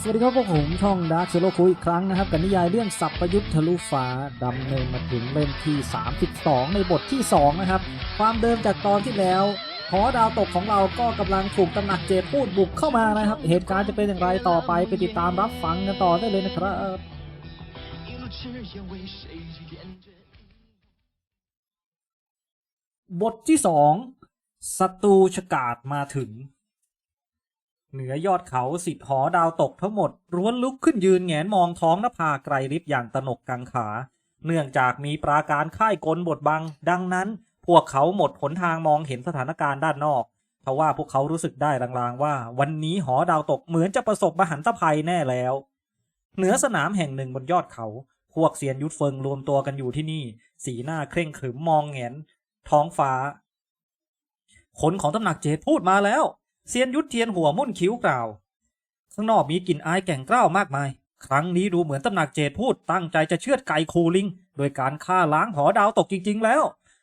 สวัสดีครับพวกผมช่องดาร์คโซโลคุยอีกครั้งนะครับกับนิยายเรื่องสับประยุทธ์ทะลุฟ้าดำเนินมาถึงเล่มที่ 32 ในบทที่ 2 นะครับ ความเดิมจากตอนที่แล้วหอดาวตกของเราก็กำลังถูกตำหนักเจพูดบุกเข้ามานะครับ เหตุการณ์จะเป็นอย่างไรต่อไปไปติดตามรับฟังกันต่อได้เลยนะครับบทที่สองศัตรูฉกาดมาถึง เหนือยอดเขาสิทธหอดาวตกทั้งหมดร้วนลุกขึ้นยืนแงนมองท้องนภาไกรริบอย่างตนกกังขา เนื่องจากมีปราการค่ายกลบทบัง ดังนั้น พวกเขาหมดหนทางมองเห็นสถานการณ์ด้านนอกทว่าพวกเขารู้สึกได้ลางๆว่า วันนี้หอดาวตกเหมือนจะประสบมหันตภัยแน่แล้ว เหนือสนามแห่งหนึ่งบนยอดเขา พวกเซียนยุทธเฟิงรวมตัวกันอยู่ที่นี่ สีหน้าเคร่งขรึมมองแงนท้องฟ้า คนของตำหนักเจดพูดมาแล้ว เซียนยุทธเทียนหัวมุ่นคิ้วกล่าว ข้างนอกมีกลิ่นอายแก่งกล้าวมากมาย ครั้งนี้ดูเหมือนตำหนักเจดพูดตั้งใจจะเชือดไก่คูลิง โดยการฆ่าล้างหอดาวตกจริง ๆ แล้ว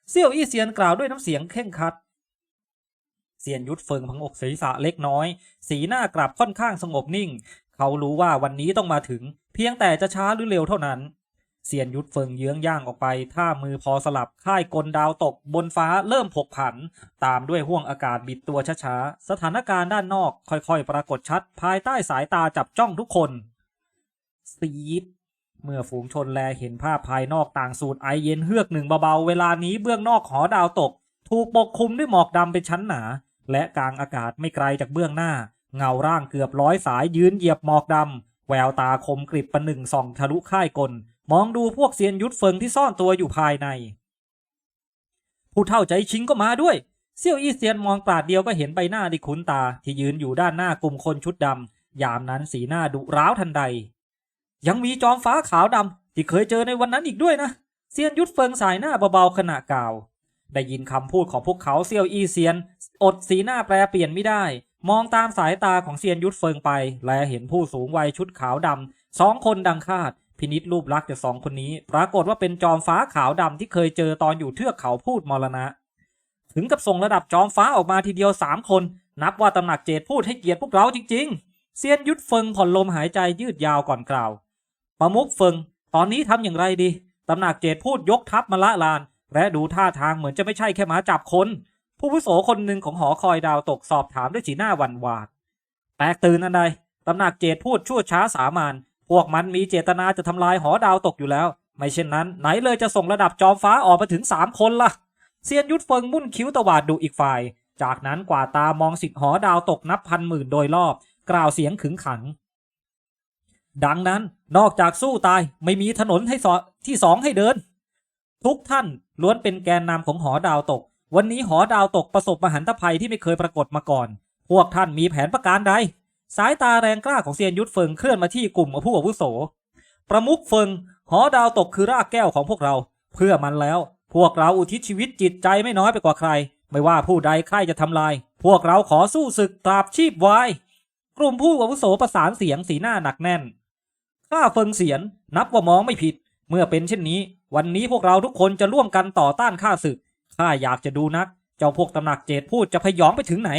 เซี่ยวอี้เซียนกล่าวด้วยน้ำเสียงเข่งคัดเซียนยุทธเฟิงพังอกศีรษะเล็กน้อย สีหน้ากลับค่อนข้างสงบนิ่ง เขารู้ว่าวันนี้ต้องมาถึง เพียงแต่จะช้าหรือเร็วเท่านั้น เซียนยุทธเฟิงเยื้องย่างออกไป ท่ามือพอสลับค่ายกลดาวตกบนฟ้าเริ่มผกผัน ตามด้วยห่วงอากาศบิดตัวช้าๆ สถานการณ์ด้านนอกค่อยๆ ปรากฏชัด ภายใต้สายตาจับจ้องทุกคนซีดเมื่อฝูงชนแลเห็นภาพภายนอกต่างสูดไอเย็นเฮือกหนึ่งเบาๆ เวลานี้เบื้องนอกหอดาวตก ถูกปกคลุมด้วยหมอกดำเป็นชั้นหนา และกลางอากาศไม่ไกลจากเบื้องหน้า เงาร่างเกือบร้อยสายยืนเหยียบหมอกดำแววตาคมกริบประหนึ่งส่องทะลุค่ายกล มองดูพวกเซียนยุทธเฟิงที่ซ่อนตัวอยู่ภายใน ผู้เท่าใจชิงก็มาด้วย เซี่ยวอี้เซียนมองปราดเดียวก็เห็นใบหน้าที่คุ้นตาที่ยืนอยู่ด้านหน้ากลุ่มคนชุดดำยามนั้นสีหน้าดุร้าวทันใด ยังมีจอมฟ้าขาวดำที่เคยเจอในวันนั้นอีกด้วยนะ เซียนยุทธเฟิงสายหน้าเบาๆขณะกล่าว ได้ยินคำพูดของพวกเขาเซี่ยวอี้เซียน อดสีหน้าแปรเปลี่ยนไม่ได้มองตามสายตาของเซียนยุทธเฟิงไป และเห็นผู้สูงวัยชุดขาวดำสองคนดังคาด พินิษรูปลักษณ์จากสองคนนี้ ปรากฏว่าเป็นจอมฟ้าขาวดำที่เคยเจอตอนอยู่เทือกเขาพูดมรณะ ถึงกับส่งระดับจอมฟ้าออกมาทีเดียวสามคน นับว่าตำหนักเจดพูดให้เกียรติพวกเราจริง ๆ เซียนยุทธเฟิงผ่อนลมหายใจยืดยาวก่อนกล่าวประมุกเฟิง ตอนนี้ทำอย่างไรดีตำหนักเจดพูดยกทัพมาละลาน และดูท่าทางเหมือนจะไม่ใช่แค่หมาจับคน ผู้ผู้โสคนหนึ่งของหอคอยดาวตกสอบถามด้วยสีหน้าหวั่นหวาดแตกตื่นอันใดตำหนักเจดพูดชั่วช้าสามาน พวกมันมีเจตนาจะทำลายหอดาวตกอยู่แล้ว ไม่เช่นนั้น ไหนเลยจะส่งระดับจอมฟ้าออกมาถึงสามคนล่ะเซียนยุทธเฟิงมุ่นคิ้วตวาดดูอีกฝ่าย จากนั้นกว่าตามองสิทธิ์หอดาวตกนับพันหมื่นโดยรอบ กล่าวเสียงขึงขัง ดังนั้นนอกจากสู้ตายไม่มีถนนให้สอที่สองให้เดิน ทุกท่านล้วนเป็นแกนนำของหอดาวตก วันนี้หอดาวตกประสบมหันตภัยที่ไม่เคยปรากฏมาก่อน พวกท่านมีแผนประการใด สายตาแรงกล้าของเซียนยุทธเฟิงเคลื่อนมาที่กลุ่มผู้อาวุโส ประมุขเฟิง หอดาวตกคือรากแก้วของพวกเรา เพื่อมันแล้ว พวกเราอุทิศชีวิตจิตใจไม่น้อยไปกว่าใคร ไม่ว่าผู้ใดใครจะทำลาย พวกเราขอสู้ศึกตราบชีพไว้ กลุ่มผู้อาวุโสประสานเสียงสีหน้าหนักแน่น ข้าเฟิงเสียนนับว่ามองไม่ผิด เมื่อเป็นเช่นนี้ วันนี้พวกเราทุกคนจะร่วมกันต่อต้านข้าศึก ข้าอยากจะดูนัก เจ้าพวกตำหนักเจดพูดจะพยองไปถึงไหน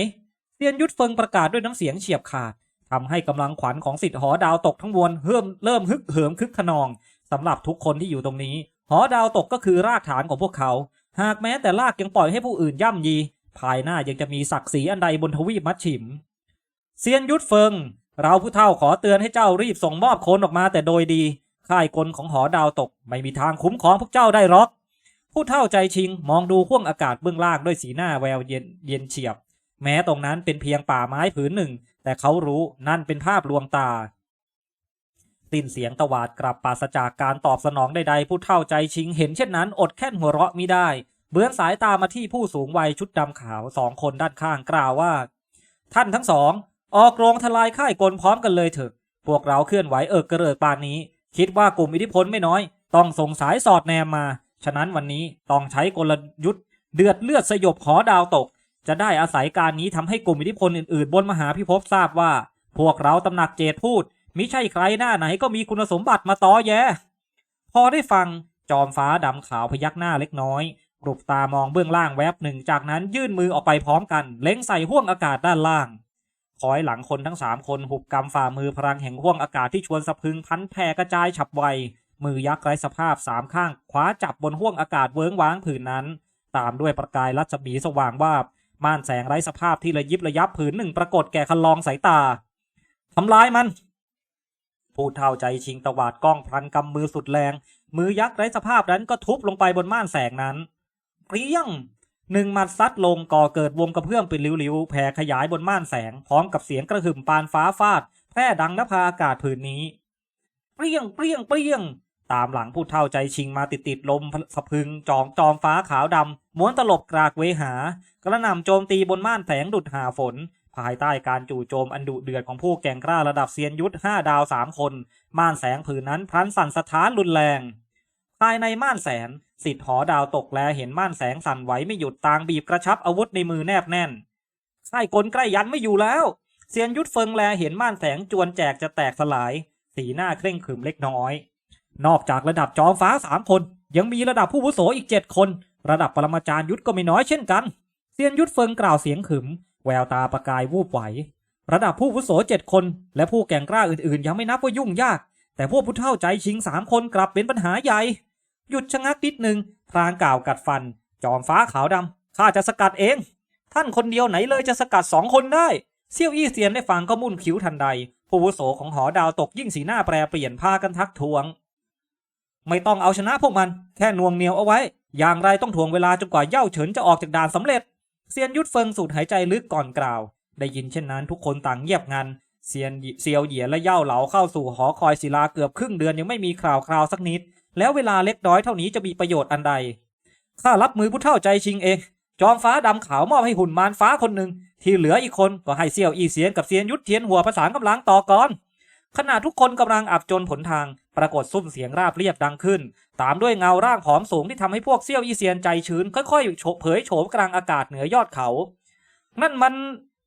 เซียนยุทธเฟิงประกาศด้วยน้ำเสียงเฉียบขาด ทำให้กำลังขวัญของสิทธิ์หอดาวตกทั้งมวลเริ่มเริ่มฮึกเหิมคึกขนองสำหรับทุกคนที่อยู่ตรงนี้ หอดาวตกก็คือรากฐานของพวกเขา หากแม้แต่รากยังปล่อยให้ผู้อื่นย่ำยี ภายหน้ายังจะมีศักดิ์ศรีอันใดบนทวีปมัดฉิมเซียนยุทธเฟิง เราผู้เฒ่าขอเตือนให้เจ้ารีบส่งมอบคนออกมาแต่โดยดีค่ายกลของหอดาวตก ไม่มีทางคุ้มครองพวกเจ้าได้หรอก ผู้เฒ่าใจชิงมองดูห้วงอากาศเบื้องล่างด้วยสีหน้าแววเย็นเย็นเฉียบ แม้ตรงนั้นเป็นเพียงป่าไม้ผืนหนึ่ง แต่เขารู้นั่นเป็นภาพลวงตา สิ้นเสียงตวาดกลับปราศจากการตอบสนองใดๆผู้เฒ่าใจชิงเห็นเช่นนั้น อดแค่นหัวเราะมิได้เบือนสายตามาที่ผู้สูงวัยชุดดำขาวสองคนด้านข้างกล่าวว่า ท่านทั้งสอง ออกโรงทลายค่ายกลพร้อมกันเลยเถอะ พวกเราเคลื่อนไหวเอิกกระเริกปานนี้ คิดว่ากลุ่มอิทธิพลไม่น้อย ต้องส่งสายสอดแนมมา ฉะนั้นวันนี้ต้องใช้กลยุทธ์เดือดเลือดสยบหอดาวตก จะได้อาศัยการนี้ทำให้กลุ่มอิทธิพลอื่นๆ บนมหาพิภพทราบว่า พวกเราตำหนักเจดพูดมิใช่ใครหน้าไหนก็มีคุณสมบัติมาต้อแยพอได้ฟังจอมฟ้าดำขาวพยักหน้าเล็กน้อยกรุบตามองเบื้องล่างแวบหนึ่งจากนั้นยื่นมือออกไปพร้อมกัน เล็งใส่ห้วงอากาศด้านล่างคอยหลังคนทั้งสามคนหุบกำฝ่ามือพลังแห่งห้วงอากาศที่ชวนสะพึงพันแผ่กระจายฉับไว มือยักษ์ไร้สภาพสามข้างคว้าจับบนห้วงอากาศเวิ้งว้างผืนนั้น ตามด้วยประกายรัศมีสว่างวาบ ม่านแสงไร้สภาพที่ระยิบระยับผืนหนึ่งปรากฏแก่คันลองสายตาทำลายมันผู้เท่าใจชิงตวาดกล้องพลันกำมือสุดแรง มือยักษ์ไร้สภาพนั้นก็ทุบลงไปบนม่านแสงนั้นเปรี้ยงหนึ่งมัดซัดลงก่อเกิดวงกระเพื่อมเป็นริ้วๆแผ่ขยายบนม่านแสง พร้อมกับเสียงกระหึ่มปานฟ้าฟาด แพร่ดังนภาอากาศผืนนี้เปรี้ยงเปรี้ยงเปรี้ยง ตามหลังผู้เท่าใจชิงมาติดติดๆลมสะพึงจองจอมฟ้าขาวดำ ม้วนตลบกรากเวหา กระหน่ำโจมตีบนม่านแสงดุดหาฝน ภายใต้การจู่โจมอันดุเดือดของผู้แก่งกล้าระดับเซียนยุทธห้าดาวสามคน ม่านแสงผืนนั้นพลันสั่นสะท้านรุนแรง ภายในม่านแสงสิทธิ์หอดาวตกแลเห็นม่านแสงสั่นไหวไม่หยุดต่างบีบกระชับอาวุธในมือแนบแน่นใต้กลใกล้ยันไม่อยู่แล้วเซียนยุทธเฟิงแลเห็นม่านแสงจวนแจกจะแตกสลาย สีหน้าเคร่งขรึมเล็กน้อย นอกจากระดับจอมฟ้าสามคน ยังมีระดับผู้วุโสอีกเจ็ดคน ระดับปรมาจารย์ยุทธก็ไม่น้อยเช่นกัน เซียนยุทธเฟิงกล่าวเสียงขึม แววตาประกายวูบไหว ระดับผู้วุโสเจ็ดคน และผู้แก่งกล้าอื่นๆ ยังไม่นับว่ายุ่งยาก แต่พวกผู้เท่าใจชิงสามคนกลับเป็นปัญหาใหญ่ หยุดชะงักนิดหนึ่งพรางกล่าวกัดฟัน จอมฟ้าขาวดำข้าจะสกัดเอง ท่านคนเดียวไหนเลยจะสกัดสองคนได้เซี่ยวอี้เซียนได้ฟังก็มุ่นคิ้วทันใด ผู้วุโสของหอดาวตกยิ่งสีหน้าแปรเปลี่ยนพากันทักท้วง ไม่ต้องเอาชนะพวกมัน แค่นวงเหนียวเอาไว้ อย่างไรต้องถ่วงเวลาจนกว่าเย่าเฉินจะออกจากด่านสำเร็จ เซียนยุทธเฟิงสูดหายใจลึกก่อนกล่าว ได้ยินเช่นนั้นทุกคนต่างเงียบงัน เซียนหยิเซียวเหยียและเย่าเหลาเข้าสู่หอคอยศิลาเกือบครึ่งเดือนยังไม่มีข่าวคราวสักนิด แล้วเวลาเล็กน้อยเท่านี้จะมีประโยชน์อันใด ข้ารับมือผู้เท่าใจชิงเอง จอมฟ้าดำขาวมอบให้หุ่นมารฟ้าคนหนึ่ง ที่เหลืออีกคนก็ให้เซียวอีเสียนกับเซียนยุทธเทียนหัวประสานกำลังต่อก่อน ขณะทุกคนกำลังอับจนผลทาง ปรากฏซุ้มเสียงราบเรียบดังขึ้น ตามด้วยเงาร่างผอมสูงที่ทำให้พวกเซี่ยวอีเซียนใจชื้น ค่อยๆโฉเผยโฉมกลางอากาศเหนือยอดเขา นั่นมัน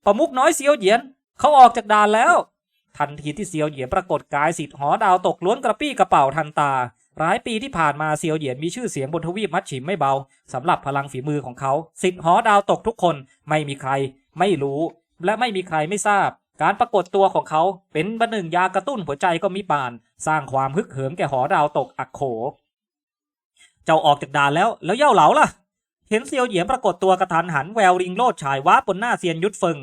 ประมุกน้อยเซียวเหยียน เขาออกจากด่านแล้ว ทันทีที่เซียวเหยียนปรากฏกายสิทธิ์หอดาวตกล้วนกระปี้กระเป๋าทันตาหลายปีที่ผ่านมาเซียวเหยียนมีชื่อเสียงบนทวีปมัดฉิมไม่เบาสำหรับพลังฝีมือของเขา สิทธิ์หอดาวตกทุกคนไม่มีใคร ไม่รู้ และไม่มีใครไม่ทราบ การปรากฏตัวของเขาเป็นบันหนึ่งยากระตุ้นหัวใจก็มีปาน สร้างความฮึกเหิมแก่หอดาวตกอักโข เจ้าออกจากด่านแล้วแล้วเย่าเหลาล่ะ เห็นเซียวเหยียนปรากฏตัวกระทันหันแววริงโลดฉายว้าบนหน้าเซียนยุทธเฟิง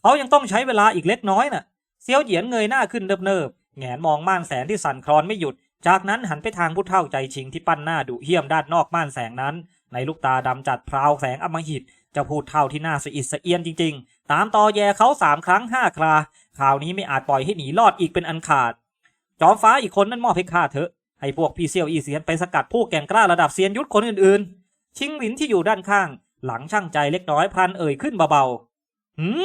เขายังต้องใช้เวลาอีกเล็กน้อยน่ะ เซียวเหยียนเงยหน้าขึ้นเนิบๆแงนมองม่านแสงที่สั่นคลอนไม่หยุด จากนั้นหันไปทางผู้เฒ่าใจชิงที่ปั้นหน้าดุเหี้ยมด้านนอกม่านแสงนั้น ในลูกตาดำจัดพราวแสงอมหิต เจะพูดเท่าที่น่าสะอิดสะเอียนจริง ๆ ตามตอแยเขาสามครั้งห้าครา คราวนี้ไม่อาจปล่อยให้หนีรอดอีกเป็นอันขาด จอมฟ้าอีกคนนั้นมอบให้ข้าเถอะ ให้พวกพี่เซียวอีเซียนไปสกัดผู้แก่งกล้าระดับเซียนยุทธคนอื่นๆ ชิงหลินที่อยู่ด้านข้าง หลังช่างใจเล็กน้อยพันเอ่ยขึ้นเบาๆหืม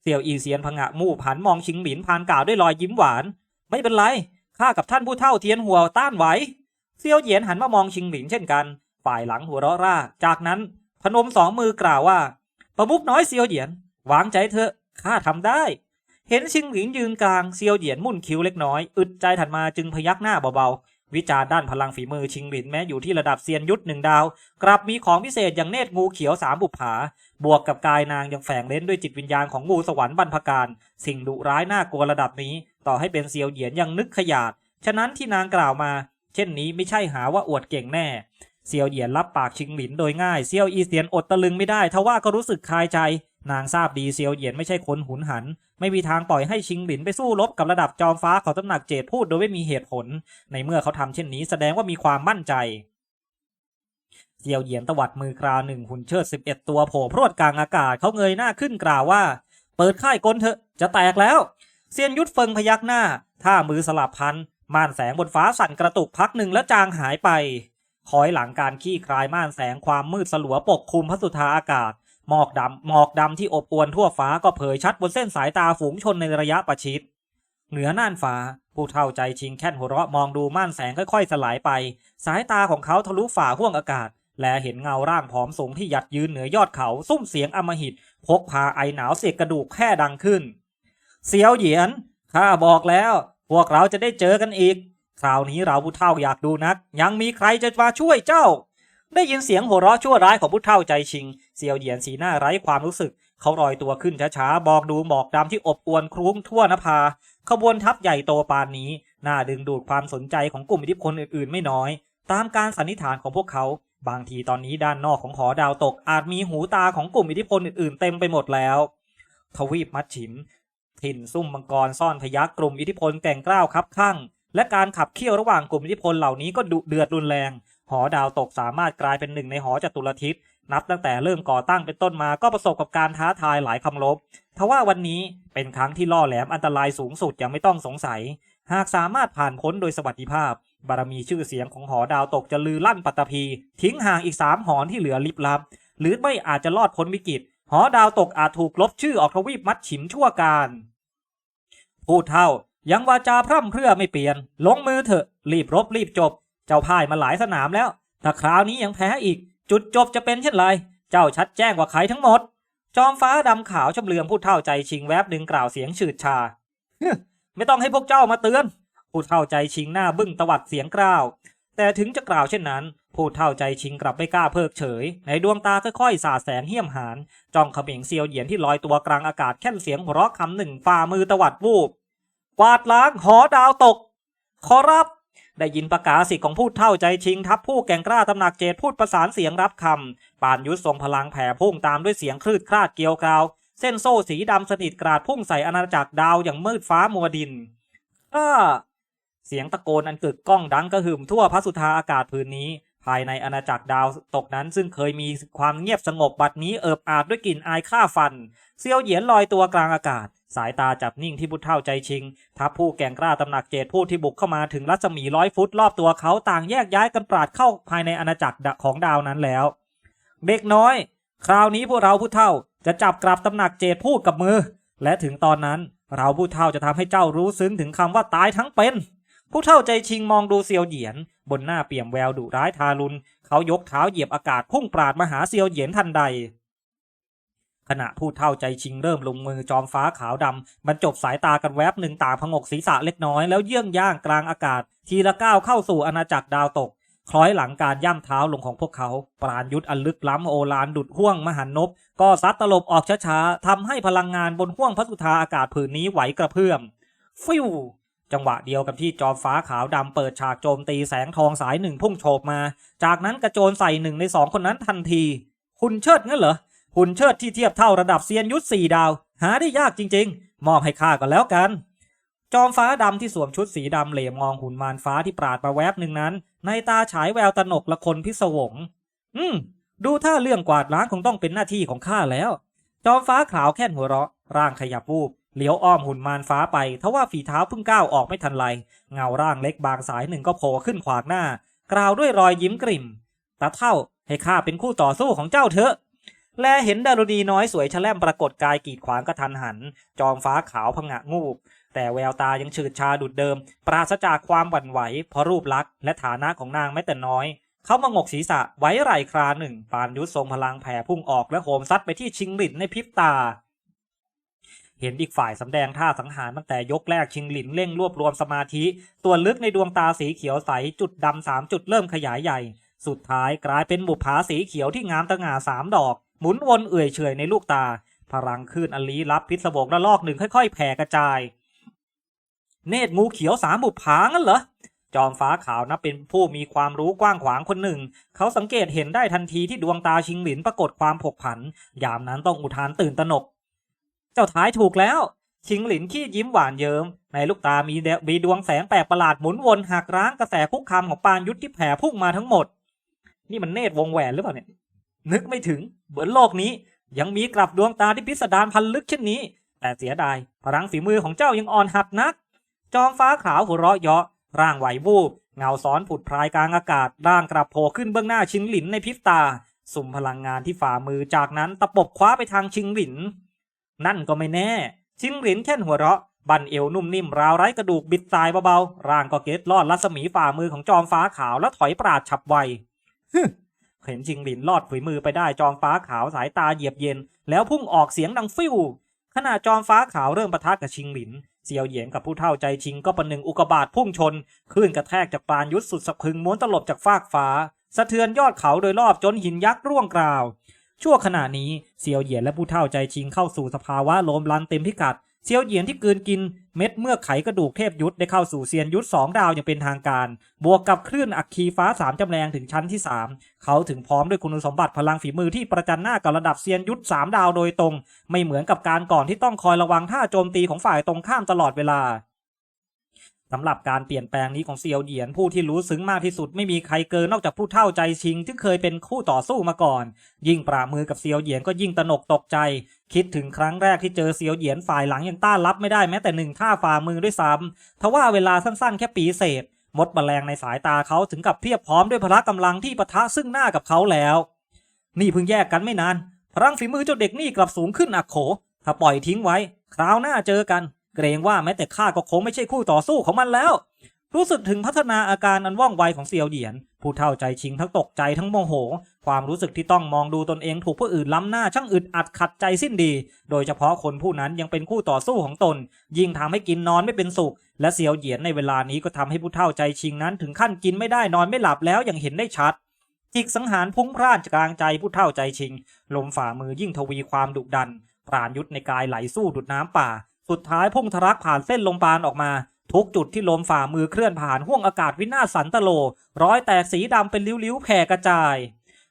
เสี่ยวอีเซียนพงะมู่ผันมองชิงหมินพานกล่าวด้วยรอยยิ้มหวาน ไม่เป็นไรข้ากับท่านผู้เฒ่าเทียนหัวต้านไหวเซียวเหยียนหันมามองชิงหมินเช่นกัน ฝ่ายหลังหัวเราะร่า จากนั้น พนมสองมือกล่าวว่า ประมุกน้อยเซียวเหยียนวางใจเถอะข้าทำได้ เห็นชิงหลินยืนกลางเซียวเหยียนมุ่นคิ้วเล็กน้อย อึดใจถัดมาจึงพยักหน้าเบาๆ วิจารด้านพลังฝีมือชิงหลินแม้อยู่ที่ระดับเซียนยุทธหนึ่งดาว กลับมีของพิเศษอย่างเนตรงูเขียวสามบุปผา บวกกับกายนางยังแฝงเล่นด้วยจิตวิญญาณของงูสวรรค์บรรพการ สิ่งดุร้ายน่ากลัวระดับนี้ ต่อให้เป็นเซียวเหยียนยังนึกขยาดฉะนั้นที่นางกล่าวมา เช่นนี้ไม่ใช่หาว่าอวดเก่งแน่ เซียวเหยียนรับปากชิงหลินโดยง่ายเซียวอีเซียนอดตะลึงไม่ได้ทว่าก็รู้สึกคลายใจ นางทราบดีเซียวเหยียนไม่ใช่คนหุนหัน ไม่มีทางปล่อยให้ชิงหลินไปสู้รบกับระดับจอมฟ้าของตำหนักเจดพูดโดยไม่มีเหตุผล ในเมื่อเขาทำเช่นนี้แสดงว่ามีความมั่นใจเซียวเหยียนตวัดมือคราวหนึ่งหุ่นเชิดสิบเอ็ดตัวโผล่พรวดกลางอากาศเขาเงยหน้าขึ้นกล่าวว่า เปิดค่ายกลเถอะจะแตกแล้วเซียนยุทธเฟิงพยักหน้าท่ามือสลับพันม่านแสงบนฟ้าสั่นกระตุกพักหนึ่งแล้วจางหายไป คอยหลังการขี้คลายม่านแสงความมืดสลัวปกคลุมพระสุธาอากาศ หมอกดำหมอกดำที่อบอวนทั่วฟ้าก็เผยชัดบนเส้นสายตาฝูงชนในระยะประชิด เหนือน่านฟ้า ผู้เท่าใจชิงแค่นหัวเราะมองดูม่านแสงค่อยๆ สลายไป สายตาของเขาทะลุฝ่าห้วงอากาศ และเห็นเงาร่างผอมสูงที่หยัดยืนเหนือยอดเขาซุ้มเสียงอมหิตพกพาไอหนาวเสียกกระดูกแค่ดังขึ้น เสียวเหยียนข้าบอกแล้ว พวกเราจะได้เจอกันอีก คราวนี้เราผู้เฒ่าอยากดูนัก ยังมีใครจะมาช่วยเจ้า ได้ยินเสียงหัวเราะชั่วร้ายของผู้เฒ่าใจชิง เซียวเหยียนสีหน้าไร้ความรู้สึก เขาลอยตัวขึ้นช้าๆบอกดูหมอกดำที่อบอวนคลุ้งทั่วนภา ขบวนทัพใหญ่โตปานนี้ น่าดึงดูดความสนใจของกลุ่มอิทธิพลอื่นๆ ไม่น้อย ตามการสันนิษฐานของพวกเขา บางทีตอนนี้ด้านนอกของหอดาวตกอาจมีหูตาของกลุ่มอิทธิพลอื่นๆ เต็มไปหมดแล้ว ทวีปมัดฉิมถิ่นซุ่มมังกรซ่อนพยักกลุ่มอิทธิพลแก่งกล้าวคับข้าง และการขับเคี่ยวระหว่างกลุ่มอิทธิพลเหล่านี้ก็ดุเดือดรุนแรง หอดาวตกสามารถกลายเป็นหนึ่งในหอจตุรทิศนับตั้งแต่เริ่มก่อตั้งเป็นต้นมาก็ประสบกับการท้าทายหลายคำรบทว่าวันนี้เป็นครั้งที่ล่อแหลมอันตรายสูงสุดอย่างไม่ต้องสงสัย หากสามารถผ่านพ้นโดยสวัสดิภาพ บารมีชื่อเสียงของหอดาวตกจะลือลั่นปัตตภี ทิ้งห่างอีกสามหอนที่เหลือลิบลับ หรือไม่อาจจะรอดพ้นวิกฤต หอดาวตกอาจถูกลบชื่อออกทวีปมัดฉิมชั่วการพูดเท่า ยังวาจาพร่ำเพรื่อไม่เปลี่ยน ลงมือเถอะ รีบรบรีบจบ เจ้าพ่ายมาหลายสนามแล้ว ถ้าคราวนี้ยังแพ้อีก จุดจบจะเป็นเช่นไร เจ้าชัดแจ้งกว่าใครทั้งหมด จอมฟ้าดำขาวชำเลืองผู้เท่าใจชิงแวบหนึ่งกล่าวเสียงฉืดชา ไม่ต้องให้พวกเจ้ามาเตือน ผู้เท่าใจชิงหน้าบึ้งตวัดเสียงกล่าว แต่ถึงจะกล่าวเช่นนั้น ผู้เท่าใจชิงกลับไม่กล้าเพิกเฉย ในดวงตาค่อยๆสาดแสงเหี้ยมหานจ้องเขม็งเซียวเหยียนที่ลอยตัวกลางอากาศแค่นเสียงหัวเราะคำหนึ่งฝ่ามือตวัดวูบ กวาดล้างหอดาวตก ขอรับ ได้ยินประกาศสิทธิ์ของผู้เท่าใจชิงทัพผู้แก่งกล้าตำหนักเจดพูดประสานเสียงรับคำปานยุทธทรงพลังแผ่พุ่งตามด้วยเสียงคลืดคลาดเกียวกราว เส้นโซ่สีดำสนิทกราดพุ่งใส่อาณาจักรดาวอย่างมืดฟ้ามัวดินอ้าเสียงตะโกนอันกึกก้องดังกระหึ่มทั่วพระสุธาอากาศพื้นนี้ ภายในอาณาจักรดาวตกนั้นซึ่งเคยมีความเงียบสงบบัดนี้เอิบอาบด้วยกลิ่นอายฆ่าฟัน เซียวเหยียนลอยตัวกลางอากาศ สายตาจับนิ่งที่พุทธเท่าใจชิง ทัพผู้แก่งกล้าตำหนักเจดผู้ที่บุกเข้ามาถึงรัศมีร้อยฟุตรอบตัวเขาต่างแยกย้ายกันปราดเข้าภายในอาณาจักรของดาวนั้นแล้ว เด็กน้อย คราวนี้พวกเราผู้เท่าจะจับกลับตำหนักเจดพูดกับมือ และถึงตอนนั้นเราผู้เท่าจะทำให้เจ้ารู้ซึ้งถึงคำว่าตายทั้งเป็นผู้เท่าใจชิงมองดูเซียวเหยียน บนหน้าเปี่ยมแววดุร้ายทารุณเขายกเท้าเหยียบอากาศพุ่งปราดมาหาเซียวเหยียนทันใด ขณะผู้เท่าใจชิงเริ่มลงมือจอมฟ้าขาวดำบรรจบสายตากันแวบหนึ่งต่างพงกศีรษะเล็กน้อยแล้วเยื่องย่างกลางอากาศ ทีละก้าวเข้าสู่อาณาจักรดาวตก คล้อยหลังการย่ำเท้าลงของพวกเขา ปราณยุทธอันลึกล้ำโอฬารดุดห่วงมหันนบ ก็ซัดตลบออกช้าๆทำให้พลังงานบนห่วงพระสุธาอากาศผืนนี้ไหวกระเพื่อม ฟิวจังหวะเดียวกับที่จอมฟ้าขาวดำเปิดฉากโจมตีแสงทองสายหนึ่งพุ่งโฉบมา จากนั้นกระโจนใส่หนึ่งในสองคนนั้นทันทีหุ่นเชิดงั้นเหรอ หุ่นเชิดที่เทียบเท่าระดับเซียนยุทธสี่ดาว หาได้ยากจริง ๆ มอบให้ข้าก็แล้วกัน จอมฟ้าดำที่สวมชุดสีดำเหลี่ยมมองหุ่นมารฟ้าที่ปราดมาแวบหนึ่งนั้น ในตาฉายแววตนกละคนพิศวง อืม ดูถ้าเรื่องกวาดล้างคงต้องเป็นหน้าที่ของข้าแล้ว จอมฟ้าขาวแค่นหัวเราะ ร่างขยับวูบเลี้ยวอ้อมหุ่นมารฟ้าไปทว่าฝีเท้าเพิ่งก้าวออกไม่ทันไร เงาร่างเล็กบางสายหนึ่งก็โผล่ขึ้นขวางหน้า กล่าวด้วยรอยยิ้มกริ่มตาเท่าให้ข้าเป็นคู่ต่อสู้ของเจ้าเถอะ แลเห็นดารุณีน้อยสวยชะแลมปรากฏกายกีดขวางกระทันหัน จอมฟ้าขาวพงะงูบ แต่แววตายังฉืดชาดุดเดิม ปราศจากความหวั่นไหว เพราะรูปลักษณ์และฐานะของนางแม้แต่น้อย เขามางกศีรษะไว้ไหล่คราหนึ่ง ปานยุทธทรงพลังแผ่พุ่งออกและโหมซัดไปที่ชิงหลินในพริบตา เห็นอีกฝ่ายสำแดงท่าสังหารตั้งแต่ยกแรกชิงหลินเร่งรวบรวมสมาธิ ตัวลึกในดวงตาสีเขียวใสจุดดำสามจุดเริ่มขยายใหญ่ สุดท้ายกลายเป็นบุปผาสีเขียวที่งามตะงาสามดอก หมุนวนเอื่อยเฉยในลูกตา พลังคลื่นอันลี้ลับพิศวงระลอกหนึ่งค่อยๆ แผ่กระจาย เนตรงูเขียวสามบุปผางั้นเหรอจอมฟ้าขาวนับเป็นผู้มีความรู้กว้างขวางคนหนึ่ง เขาสังเกตเห็นได้ทันทีที่ดวงตาชิงหลินปรากฏความผกผัน ยามนั้นต้องอุทานตื่นตระหนก เจ้าท้ายถูกแล้ว ชิงหลินขี้ยิ้มหวานเยิ้มในลูกตามีดมีดวงแสงแปลกประหลาดหมุนวนหักร้างกระแสคุกคามของปานยุทธที่แผ่พุ่งมาทั้งหมด นี่มันเนตรวงแหวนหรือเปล่าเนี่ย นึกไม่ถึงบนโลกนี้ ยังมีกลับดวงตาที่พิสดารพันลึกเช่นนี้ แต่เสียดายพลังฝีมือของเจ้ายังอ่อนหัดนัก จอมฟ้าขาวหัวเราะเยาะร่างไหววูบเงาซ้อนผุดพรายกลางอากาศร่างกลับโผล่ขึ้นเบื้องหน้าชิงหลินในพริบตา สุ่มพลังงานที่ฝ่ามือจากนั้นตะปบคว้าไปทางชิงหลิน นั่นก็ไม่แน่ ชิงหลินแค่นหัวเราะ บันเอวนุ่มนิ่มราวไร้กระดูกบิดตายเบาๆร่างก็เกตลอดรัศมีฝ่ามือของจอมฟ้าขาวแล้วถอยปราดฉับไวฮึ เห็นชิงหลินลอดฝีมือไปได้จอมฟ้าขาวสายตาเหยียบเย็น แล้วพุ่งออกเสียงดังฟิวขณะจอมฟ้าขาวเริ่มปะทะกับชิงหลินเซียวเหยียนกับผู้เท่าใจชิงก็ประหนึ่งอุกบาตพุ่งชนคลื่นกระแทกจากปานยุทธสุดสะพึงม้วนตลบจากฟากฟ้า สะเทือนยอดเขาโดยรอบจนหินยักษ์ร่วงกราว ชั่วขณะนี้เซียวเหยียนและผู้เฒ่าใจชิงเข้าสู่สภาวะโลมลันเต็มพิกัดเซียวเหยียนที่กลืนกิน เม็ดเมื่อไขกระดูกเทพยุทธได้เข้าสู่เซียนยุทธสองดาวอย่างเป็นทางการ บวกกับคลื่นอัคคีฟ้าสามจำแรงถึงชั้นที่ 3 เขาถึงพร้อมด้วยคุณสมบัติพลังฝีมือที่ประจันหน้ากับระดับเซียนยุทธสามดาวโดยตรง ไม่เหมือนกับการก่อนที่ต้องคอยระวังท่าโจมตีของฝ่ายตรงข้ามตลอดเวลา สำหรับการเปลี่ยนแปลงนี้ของเซียวเหยียนผู้ที่รู้ซึ้งมากที่สุดไม่มีใครเกินนอกจากผู้เท่าใจชิงที่เคยเป็นคู่ต่อสู้มาก่อน ยิ่งปรามือกับเซียวเหยียนก็ยิ่งตนกตกใจ คิดถึงครั้งแรกที่เจอเซียวเหยียนฝ่ายหลังยังต้านรับไม่ได้แม้แต่หนึ่งท่าฝ่ามือด้วยซ้ำทว่าเวลาสั้นๆ แค่ปีเศษ มดแมลงในสายตาเขาถึงกับเพียบพร้อมด้วยพละกำลังที่ปะทะซึ่งหน้ากับเขาแล้ว นี่เพิ่งแยกกันไม่นานพลังฝีมือเจ้าเด็กนี่กลับสูงขึ้นอักโข ถ้าปล่อยทิ้งไว้ คราวหน้าเจอกัน เกรงว่าแม้แต่ข้าก็คงไม่ใช่คู่ต่อสู้ของมันแล้ว รู้สึกถึงพัฒนาอาการอันว่องไวของเซียวเหยียน ผู้เท่าใจชิงทั้งตกใจทั้งโมโห ความรู้สึกที่ต้องมองดูตนเองถูกผู้อื่นล้ำหน้าช่างอึดอัดขัดใจสิ้นดี โดยเฉพาะคนผู้นั้นยังเป็นคู่ต่อสู้ของตน ยิ่งทำให้กินนอนไม่เป็นสุข และเซียวเหยียนในเวลานี้ก็ทำให้ผู้เท่าใจชิงนั้นถึงขั้นกินไม่ได้นอนไม่หลับแล้วอย่างเห็นได้ชัดจิกสังหารพุ่งพร่านกลางใจผู้เท่าใจชิง ลมฝ่ามือยิ่งทวีความดุดันปราณยุทธในกายไหลสู้ดุดน้ำป่า สุดท้ายพุ่งทะลักผ่านเส้นลมปานออกมา ทุกจุดที่ลมฝ่ามือเคลื่อนผ่านห้วงอากาศวินาศสันตโล ร้อยแตกสีดำเป็นริ้วๆแผ่กระจาย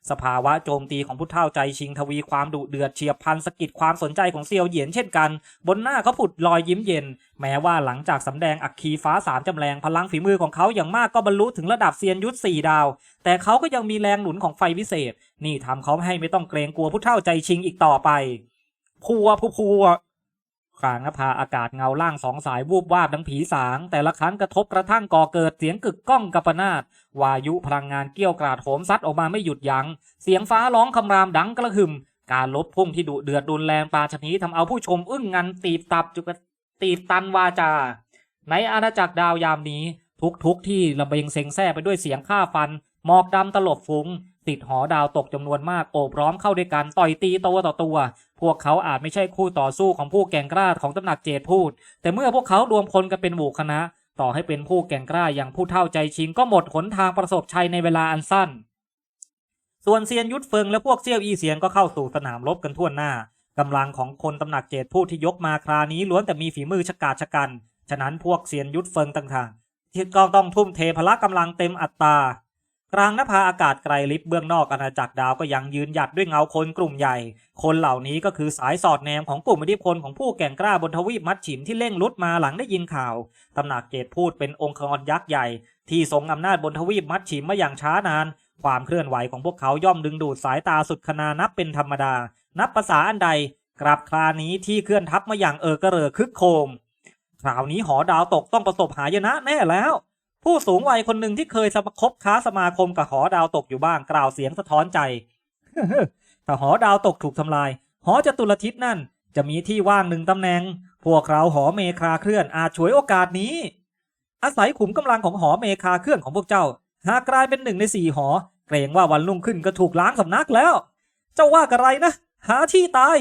สภาวะโจมตีของผู้เท่าใจชิงทวีความดุเดือดเฉียบพันสะกิดความสนใจของเซียวเหยียนเช่นกัน บนหน้าเขาผุดรอยยิ้มเย็น แม้ว่าหลังจากสำแดงอัคคีฟ้าสามจำแรงพลังฝีมือของเขาอย่างมากก็บรรลุถึงระดับเซียนยุทธสี่ดาว แต่เขาก็ยังมีแรงหนุนของไฟวิเศษ นี่ทำเขาให้ไม่ต้องเกรงกลัวผู้เท่าใจชิงอีกต่อไปพัวพัว พัวขางนภาอากาศเงาล่างสองสายวูบวาบดังผีสาง แต่ละครั้งกระทบกระทั่งก่อเกิดเสียงกึกก้องกัปนาตวายุพลังงานเกี้ยวกราดโหมซัดออกมาไม่หยุดยัง้งเสียงฟ้าร้องคำรามดังกระหึ่มการลบพุ่งที่ดุเดือดรุนแรงปาชนี้ทำเอาผู้ชมอึ้งงันตีบตับจุกตีบตันวาจา ในอาณาจักรดาวยามนี้ ทุกทุกๆที่ระเบียงเซ็งแซ่ไปด้วยเสียงฆ่าฟัน หมอกดำตลบฟุ้ง ติดหอดาวตกจำนวนมากโอบร้อมเข้าด้วยกันต่อยตีตัวต่อตัว พวกเขาอาจไม่ใช่คู่ต่อสู้ของผู้แก่งกล้าของตำหนักเจดพูด แต่เมื่อพวกเขารวมพลกันเป็นหมู่คณะ ต่อให้เป็นผู้แก่งกล้าอย่างผู้เท่าใจชิงก็หมดหนทางประสบชัยในเวลาอันสั้น ส่วนเซียนยุทธเฟิงและพวกเซี่ยวอีเสียงก็เข้าสู่สนามรบกันทั่วหน้ากำลังของคนตำหนักเจดผู้ที่ยกมาครานี้ล้วนแต่มีฝีมือชะกาจชะกัน ฉะนั้นพวกเซียนยุทธเฟิงต่างๆที่ก็ต้องทุ่มเทพละกำลังเต็มอัตรา กลางนภาอากาศไกลลิบเบื้องนอกอาณาจักรดาวก็ยังยืนหยัดด้วยเงาคนกลุ่มใหญ่ คนเหล่านี้ก็คือสายสอดแนมของกลุ่มอิทธิพลของผู้แก่งกล้าบนทวีปมัดฉิมที่เร่งลุดมาหลังได้ยินข่าว ตำหนักเกตพูดเป็นองค์กรยักษ์ใหญ่ ที่ทรงอำนาจบนทวีปมัดฉิมมาอย่างช้านาน ความเคลื่อนไหวของพวกเขาย่อมดึงดูดสายตาสุดคนานับเป็นธรรมดา นับภาษาอันใดกลับครานี้ที่เคลื่อนทัพมาอย่างเออกระเริกคึกโคม คราวนี้หอดาวตกต้องประสบหายนะแน่แล้ว ผู้สูงวัยคนหนึ่งที่เคยสมคบค้าสมาคมกับหอดาวตกอยู่บ้างกล่าวเสียงสะท้อนใจถ้าหอดาวตกถูกทำลาย หอจตุรทิศนั่น จะมีที่ว่างหนึ่งตำแหน่ง พวกเราหอเมคาเคลื่อนอาจฉวยโอกาสนี้ อาศัยขุมกำลังของหอเมคาเคลื่อนของพวกเจ้า หากกลายเป็นหนึ่งในสี่หอ เกรงว่าวันรุ่งขึ้นก็ถูกล้างสำนักแล้ว เจ้าว่าอะไรนะ หาที่ตาย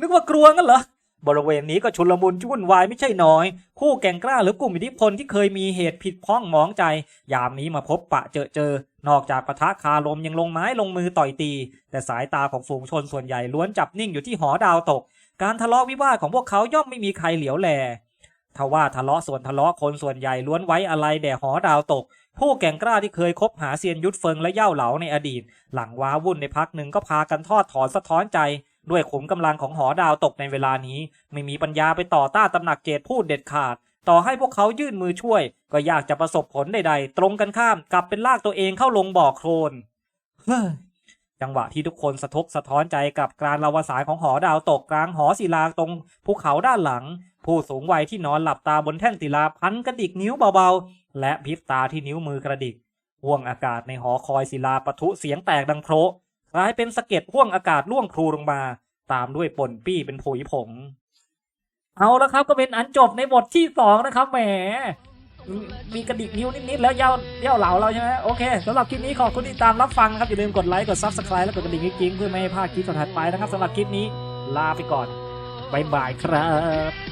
นึกว่ากลัวงั้นเหรอ บริเวณนี้ก็ชุลมุนวุ่นวายไม่ใช่น้อย คู่แก่งกล้าหรือกลุ่มอิทธิพลที่เคยมีเหตุผิดพ้องหมองใจ ยามนี้มาพบปะเจอเจอ นอกจากปะทะคารมยังลงไม้ลงมือต่อยตี แต่สายตาของฝูงชนส่วนใหญ่ล้วนจับนิ่งอยู่ที่หอดาวตก การทะเลาะวิวาทของพวกเขาย่อมไม่มีใครเหลียวแลทว่าทะเลาะส่วนทะเลาะคนส่วนใหญ่ล้วนไว้อะไรแด่หอดาวตก ผู้แก่งกล้าที่เคยคบหาเซียนยุทธเฟิงและเย่าเหลาในอดีต หลังว้าวุ่นในพักหนึ่งก็พากันทอดถอนสะท้อนใจ ด้วยขุมกำลังของหอดาวตกในเวลานี้ ไม่มีปัญญาไปต่อต้านตำหนักเจดพูดเด็ดขาด ต่อให้พวกเขายื่นมือช่วย ก็อยากจะประสบผลใดๆ ตรงกันข้ามกลับเป็นลากตัวเองเข้าลงบ่อโคลนเฮ้ยจังหวะที่ทุกคนสะทกสะท้อนใจกับการลาวสายของหอดาวตกกลางหอศิลาตรงภูเขาด้านหลัง ผู้สูงวัยที่นอนหลับตาบนแท่นศิลาพันกระดิกนิ้วเบาๆ และพริบตาที่นิ้วมือกระดิกห่วงอากาศในหอคอยศิลาปะทุเสียงแตกดังโพร กลายเป็นสะเก็ดห่วงอากาศล่วงครูลงมา ตามด้วยป่นปี้เป็นผุยผง เอาแล้วครับก็เป็นอันจบในบทที่สองนะครับแหมมีกระดิกนิ้วนิดๆแล้วเย้าเย้าเหล่าเราใช่ไหมโอเคสำหรับคลิปนี้ขอบคุณที่ตามรับฟังนะครับ อย่าลืมกดไลค์ กด Subscribe และกดกระดิ่งกิ๊งเพื่อไม่ให้พลาดคลิปถัดไปนะครับสำหรับคลิปนี้ลาไปก่อนบายบายครับ